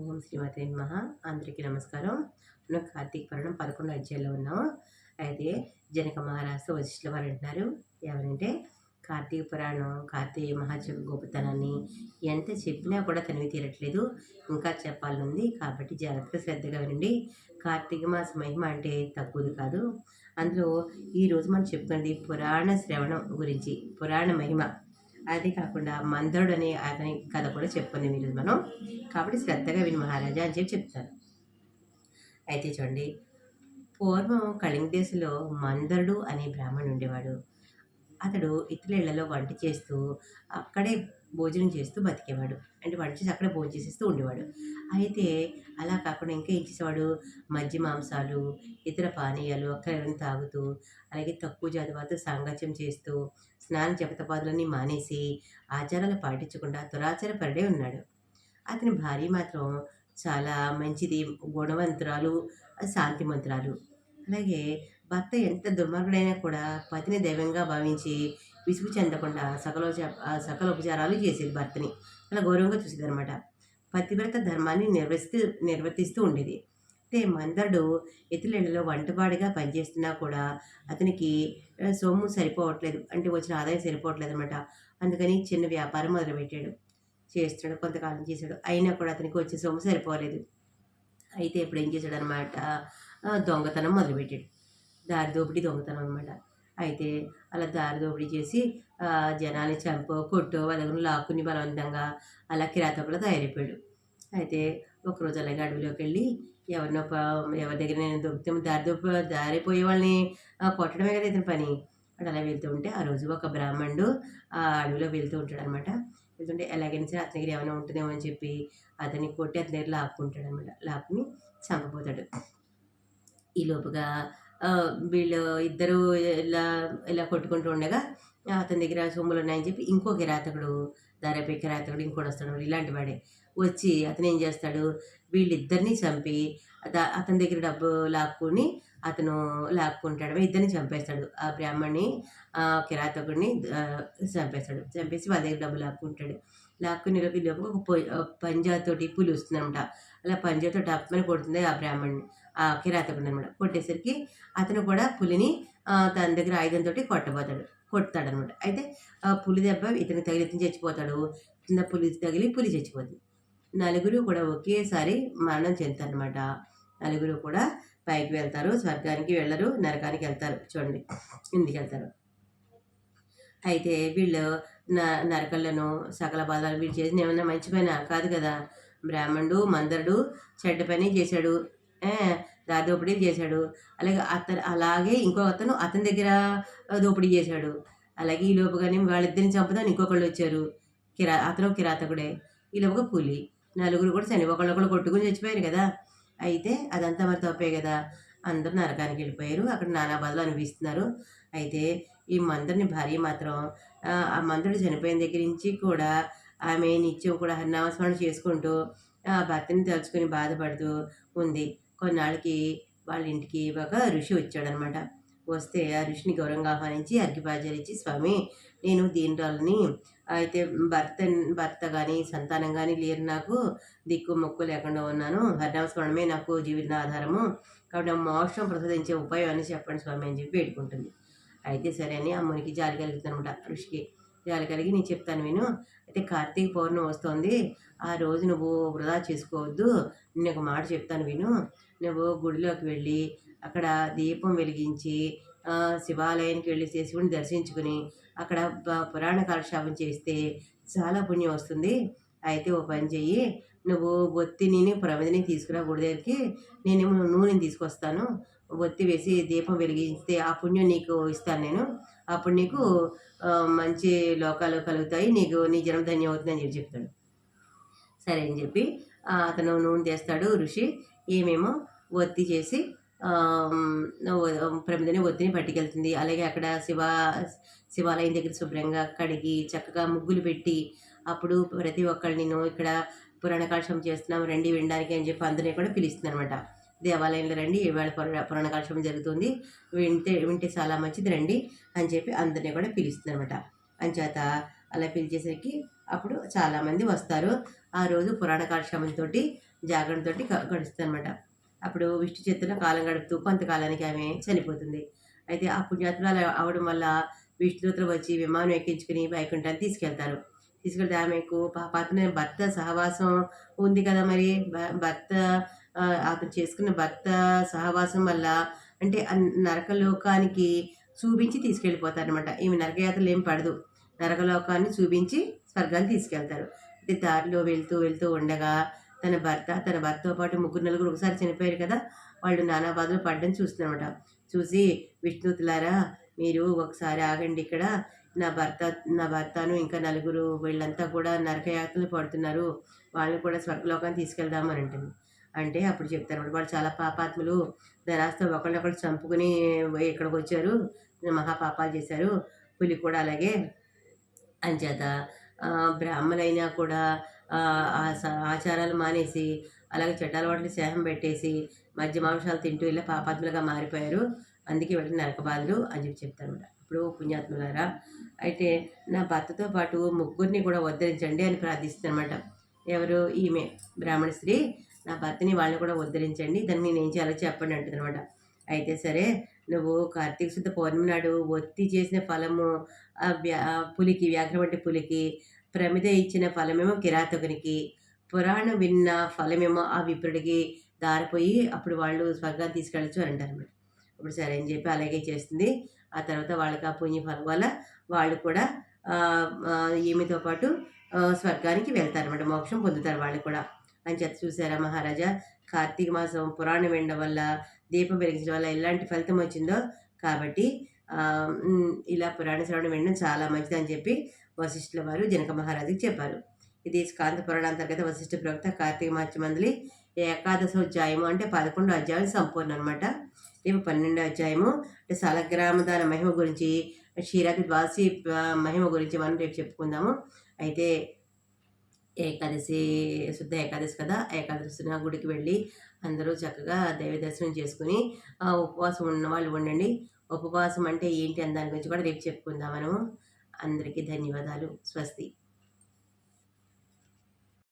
ఓం శ్రీమతి నమః. అందరికీ నమస్కారం. మనం కార్తీక పురాణం పదకొండు అధ్యాయంలో ఉన్నాం అయితే జనక మహారాష్ట్ర వశిష్ఠుల వారు అంటున్నారు ఎవరంటే కార్తీక పురాణం కార్తీక మహాజగ గోపతనాన్ని ఎంత చెప్పినా కూడా తనివి తీరట్లేదు. ఇంకా చెప్పాలనుంది కాబట్టి జాగ్రత్తగా శ్రద్ధగా వినండి. కార్తీక మాస మహిమ అంటే తక్కువది కాదు. అందులో ఈరోజు మనం చెప్పుకున్నది పురాణ శ్రవణం గురించి పురాణ మహిమ. అది కాకుండా మందరుడు అనే అతని కథ కూడా చెప్పుకుంది మీరు మనం. కాబట్టి శ్రద్ధగా విని మహారాజా అని చెప్పి చెప్తారు అయితే చూడండి పూర్వం కళింగ దేశంలో మందరుడు అనే బ్రాహ్మణుడు ఉండేవాడు. అతడు ఇతరుల వంట చేస్తూ అక్కడే భోజనం చేస్తూ బతికేవాడు. అంటే వంట చేసి అక్కడే భోజనం చేసేస్తూ ఉండేవాడు. అయితే అలా కాకుండా ఇంకా ఏం చేసేవాడు? మధ్య మాంసాలు ఇతర పానీయాలు అక్కడ తాగుతూ అలాగే తక్కువ జాతి వారితో సాంగత్యం చేస్తూ స్నాన జపతపాదులన్నీ మానేసి ఆచారాలు పాటించకుండా దురాచార పరుడే ఉన్నాడు. అతని భార్య మాత్రం చాలా మంచిది గుణవంతురాలు శాంతిమంతురాలు అలాగే భర్త ఎంత దుర్మార్గుడైనా కూడా పతిని దైవంగా భావించి విసుగు చెందకుండా సకలో సకల ఉపచారాలు చేసేది భర్తని. అలా గౌరవంగా చూసేది అనమాట పతివ్రత ధర్మాన్ని నిర్వహిస్తూ నిర్వర్తిస్తూ ఉండేది. అయితే మందరుడు ఎతిలేళ్ళలో వంటవాడిగా పనిచేస్తున్నా కూడా అతనికి సొమ్ము సరిపోవట్లేదు. అంటే వచ్చిన ఆదాయం సరిపోవట్లేదు అనమాట అందుకని చిన్న వ్యాపారం మొదలుపెట్టాడు. చేస్తున్నాడు కొంతకాలం చేశాడు. అయినా కూడా అతనికి వచ్చే సొమ్ము సరిపోలేదు. అయితే ఇప్పుడు ఏం చేశాడు అనమాట దొంగతనం మొదలుపెట్టాడు. దారి దోపిడీ దొంగతనం అనమాట అయితే అలా దారి దోపిడీ చేసి జనాన్ని చంపో కొట్టో వాళ్ళ దగ్గర లాక్కుని బలవంతంగా అలా కిరాతకులు తయారైపోయాడు. అయితే ఒకరోజు అలాగే అడవిలోకి వెళ్ళి ఎవరినో ఎవరి దగ్గర నేను దొరికితే దారి దోప దారిపోయే వాళ్ళని కొట్టడమే కదా ఇతని పని. అటు అలా వెళ్తూ ఉంటే ఆ రోజు ఒక బ్రాహ్మణుడు ఆ అడవిలో వెళ్తూ ఉంటాడు అనమాట వెళ్తుంటే ఎలాగైనా సరే అతని దగ్గర ఏమైనా ఉంటుందేమో అని చెప్పి అతన్ని కొట్టి అతని దగ్గర లాక్కుంటాడు అనమాట లాక్కుని చంపబోతాడు. ఈ లోపుగా వీళ్ళు ఇద్దరు ఇలా ఇలా కొట్టుకుంటూ ఉండగా అతని దగ్గర సొమ్ములు ఉన్నాయని చెప్పి ఇంకో కిరాతకుడు దారిపై కిరాతకుడు ఇంకోటి వస్తాడు ఇలాంటి వాడే. వచ్చి అతను ఏం చేస్తాడు వీళ్ళిద్దరిని చంపి అతని దగ్గర డబ్బు లాక్కుని అతను లాక్కుంటాడు ఇద్దరిని చంపేస్తాడు. ఆ బ్రాహ్మణ్ణి ఆ కిరాతకుడిని చంపేస్తాడు. చంపేసి వాళ్ళ దగ్గర డబ్బు లాక్కుంటాడు. లాక్కుని లోపు ఒక పంజాతోటి పులి వస్తుందనమాట అలా పంజాతో టప్పని కొడుతుంది ఆ బ్రాహ్మణ్ణి. కిరాతకుడు అనమాట కొట్టేసరికి అతను కూడా పులిని తన దగ్గర ఆయుధంతో కొట్టబోతాడు కొడతాడు అనమాట అయితే ఆ పులి దెబ్బ ఇతను తగిలి ఇతను చచ్చిపోతాడు. కింద పులి తగిలి పులి చచ్చిపోతుంది నలుగురు కూడా ఒకేసారి మరణం చెందుతారనమాట నలుగురు కూడా పైకి వెళ్తారు స్వర్గానికి వెళ్ళరు నరకానికి వెళ్తారు. చూడండి ఇంటికి వెళ్తారు. అయితే వీళ్ళు న నరకలను సకల బాధలు వీళ్ళు చేసిన ఏమైనా మంచి పైన కాదు కదా. బ్రాహ్మణుడు మందరుడు చెడ్డ పని చేశాడు. దా దోపిడీ చేశాడు? అలాగే అతను అలాగే ఇంకో అతను అతని దగ్గర దోపిడీ చేశాడు. అలాగే ఈ లోపుగానే వాళ్ళిద్దరిని చంపుదాని ఇంకొకళ్ళు వచ్చారు. కిరా అతను కిరాతకుడే. ఈ లోపుగా పులి నలుగురు కూడా చని ఒకళ్ళొకళ్ళు కొట్టుకుని చచ్చిపోయారు కదా. అయితే అదంతా మరి తప్పే కదా. అందరూ నరకానికి వెళ్ళిపోయారు. అక్కడ నానా బాధలు అనిపిస్తున్నారు అయితే ఈ మందరిని భార్య మాత్రం ఆ, మంత్రుడు మందుడు చనిపోయిన దగ్గర నుంచి కూడా ఆమె నిత్యం కూడా హరినామస్మరణ చేసుకుంటూ ఆ భర్తని తలుచుకొని బాధపడుతూ ఉంది. కొన్నాళ్ళకి వాళ్ళ ఇంటికి ఒక ఋషి వచ్చాడనమాట. వస్తే ఆ ఋషిని గౌరవంగా ఆహ్వానించి అర్ఘ్యపాజలిచ్చి స్వామి నేను దీనిరాలని అయితే భర్త భర్త కానీ సంతానం కానీ లేరు నాకు. దిక్కు మొక్కు లేకుండా ఉన్నాను. హరినామస్మరణమే నాకు జీవిత ఆధారము. కాబట్టి నాకు మోక్షం ప్రసాదించే ఉపాయం అని చెప్పండి స్వామి అని చెప్పి వేడుకుంటుంది. అయితే సరే అని ఆ మునికి జాలి కలుగుతుంది అనమాట ఋషికి. జాలి కలిగి నేను చెప్తాను విను. అయితే కార్తీక పౌర్ణమి వస్తుంది. ఆ రోజు నువ్వు వృధా చేసుకోవద్దు. నేను ఒక మాట చెప్తాను విను. నువ్వు గుడిలోకి వెళ్ళి అక్కడ దీపం వెలిగించి శివాలయానికి వెళ్ళి శివుని దర్శించుకుని అక్కడ పురాణ కాలక్షేపం చేస్తే చాలా పుణ్యం వస్తుంది. అయితే ఓ పని చెయ్యి. నువ్వు బొత్తిని ప్రమిదిని తీసుకురా గుడి దగ్గరికి నేనేమో నూనెని తీసుకొస్తాను. ఒత్తి వేసి దీపం వెలిగిస్తే ఆ పుణ్యం నీకు ఇస్తాను నేను. అప్పుడు నీకు మంచి లోకాలు కలుగుతాయి. నీకు నీ జనం ధన్యం అవుతుందని అని చెప్పి చెప్తాడు. సరే అని చెప్పి అతను నూనె తెస్తాడు ఋషి. ఏమేమో ఒత్తి చేసి ప్రమిదని ఒత్తిని పట్టుకెళ్తుంది. అలాగే అక్కడ శివ శివాలయం దగ్గర శుభ్రంగా కడిగి చక్కగా ముగ్గులు పెట్టి అప్పుడు ప్రతి ఒక్కళ్ళు నేను ఇక్కడ పురాణ కాలక్షేపం చేస్తున్నాం రండి వినడానికి అని చెప్పి అందరినీ కూడా పిలుస్తుంది అనమాట దేవాలయంలో రండి ఇవాళ పురాణ పురాణ కాలక్షేపం జరుగుతుంది. వింటే వింటే చాలా మంచిది రండి అని చెప్పి అందరినీ కూడా పిలుస్తుంది అనమాట అంచేత అలా పిలిచేసరికి అప్పుడు చాలామంది వస్తారు. ఆ రోజు పురాణ కాలక్షేమంతో జాగరణతో గడుస్తుంది అనమాట అప్పుడు విష్ణు చేతిలో కాలం గడుపుతూ కొంతకాలానికి ఆమె చనిపోతుంది. అయితే ఆ పుణ్యాత్మలు అవడం వల్ల విష్ణుదూతలు వచ్చి విమానం ఎక్కించుకుని వైకుంఠాన్ని తీసుకెళ్తారు. తీసుకెళ్తే ఆమెకు పాపాత్మ భర్త సహవాసం ఉంది కదా మరి? భ- భర్త అతను చేసుకున్న భర్త సహవాసం వల్ల అంటే నరకలోకానికి చూపించి తీసుకెళ్ళిపోతారనమాట ఈమె నరకయాత్రలు ఏం పడదు. నరకలోకాన్ని చూపించి స్వర్గాన్ని తీసుకెళ్తారు. అంటే దారిలో వెళ్తూ వెళ్తూ ఉండగా తన భర్త తన భర్తతో పాటు ముగ్గురు నలుగురు ఒకసారి చనిపోయారు కదా వాళ్ళు నానా బాధలు పడ్డం చూస్తున్నమాట చూసి విష్ణుతులారా మీరు ఒకసారి ఆగండి ఇక్కడ. నా భర్త నా భర్తను ఇంకా నలుగురు వీళ్ళంతా కూడా నరకయాత్రలు పడుతున్నారు. వాళ్ళని కూడా స్వర్గలోకాన్ని తీసుకెళ్దామని అంటుంది. అంటే అప్పుడు చెప్తారు వాళ్ళు చాలా పాపాత్ములు. దరాస్తో ఒకళ్ళొకళ్ళు చంపుకుని ఇక్కడికి వచ్చారు మహాపాపాలు చేశారు. పులి కూడా అలాగే అంచేత ఆ, బ్రాహ్మలైనా కూడా ఆచారాలు మానేసి అలాగే చట్టాలవాట్లు స్నేహం పెట్టేసి మధ్య మాంసాలు తింటూ ఇలా పాపాత్ములుగా మారిపోయారు. అందుకే వీళ్ళకి నరక బాధలు అని చెప్పి చెప్తారు ఇప్పుడు పుణ్యాత్ములారా అయితే నా భర్తతో పాటు ముగ్గురిని కూడా ఉద్ధరించండి అని ప్రార్థిస్తానమాట ఎవరు? ఈమె బ్రాహ్మణ స్త్రీ. నా భర్తని వాళ్ళని కూడా ఉద్ధరించండి. దాన్ని నేను ఏం చేయాలో చెప్పండి అంటుంది అయితే సరే నువ్వు కార్తీక శుద్ధ పౌర్ణమి నాడు ఒత్తి చేసిన ఫలము ఆ పులికి వ్యాఘ్రం అంటే పులికి ప్రమిద ఇచ్చిన ఫలమేమో కిరాతకునికి పురాణం విన్న ఫలమేమో ఆ విప్రుడికి దారిపోయి అప్పుడు వాళ్ళు స్వర్గాన్ని తీసుకెళ్ళచ్చు అని అంటారు అన్నమాట ఇప్పుడు సరే అని చెప్పి అలాగే చేస్తుంది. ఆ తర్వాత వాళ్ళకి ఆ పుణ్య ఫలం వల్ల వాళ్ళు కూడా ఈమెతో పాటు స్వర్గానికి వెళ్తారన్నమాట. మోక్షం పొందుతారు వాళ్ళు కూడా. అని చెప్పి చూసారా మహారాజా? కార్తీక మాసం పురాణం వినడం వల్ల దీపం వెలిగించడం వల్ల ఎలాంటి ఫలితం వచ్చిందో కాబట్టి ఇలా పురాణ శ్రవణం వినడం చాలా మంచిది అని చెప్పి వశిష్ఠుల వారు జనక మహారాజుకి చెప్పారు. ఇది స్కాంత పురాణ అంతర్గత వశిష్ఠ ప్రవక్త కార్తీక మార్చి మందులి ఏకాదశ అధ్యాయము అంటే పదకొండో అధ్యాయం సంపూర్ణ అనమాట రేపు పన్నెండో అధ్యాయము అంటే సలగ్రామ దాన మహిమ గురించి క్షీరాతి ద్వాసి మహిమ గురించి మనం రేపు చెప్పుకుందాము. అయితే ఏకాదశి శుద్ధ ఏకాదశి కదా? ఏకాదశి నా గుడికి వెళ్ళి అందరూ చక్కగా దైవ దర్శనం చేసుకుని ఆ, ఉపవాసం ఉన్న వాళ్ళు ఉండండి. ఉపవాసం అంటే ఏంటి? అని దాని గురించి కూడా రేపు చెప్పుకుందాం మనము. అందరికీ ధన్యవాదాలు. స్వస్తి.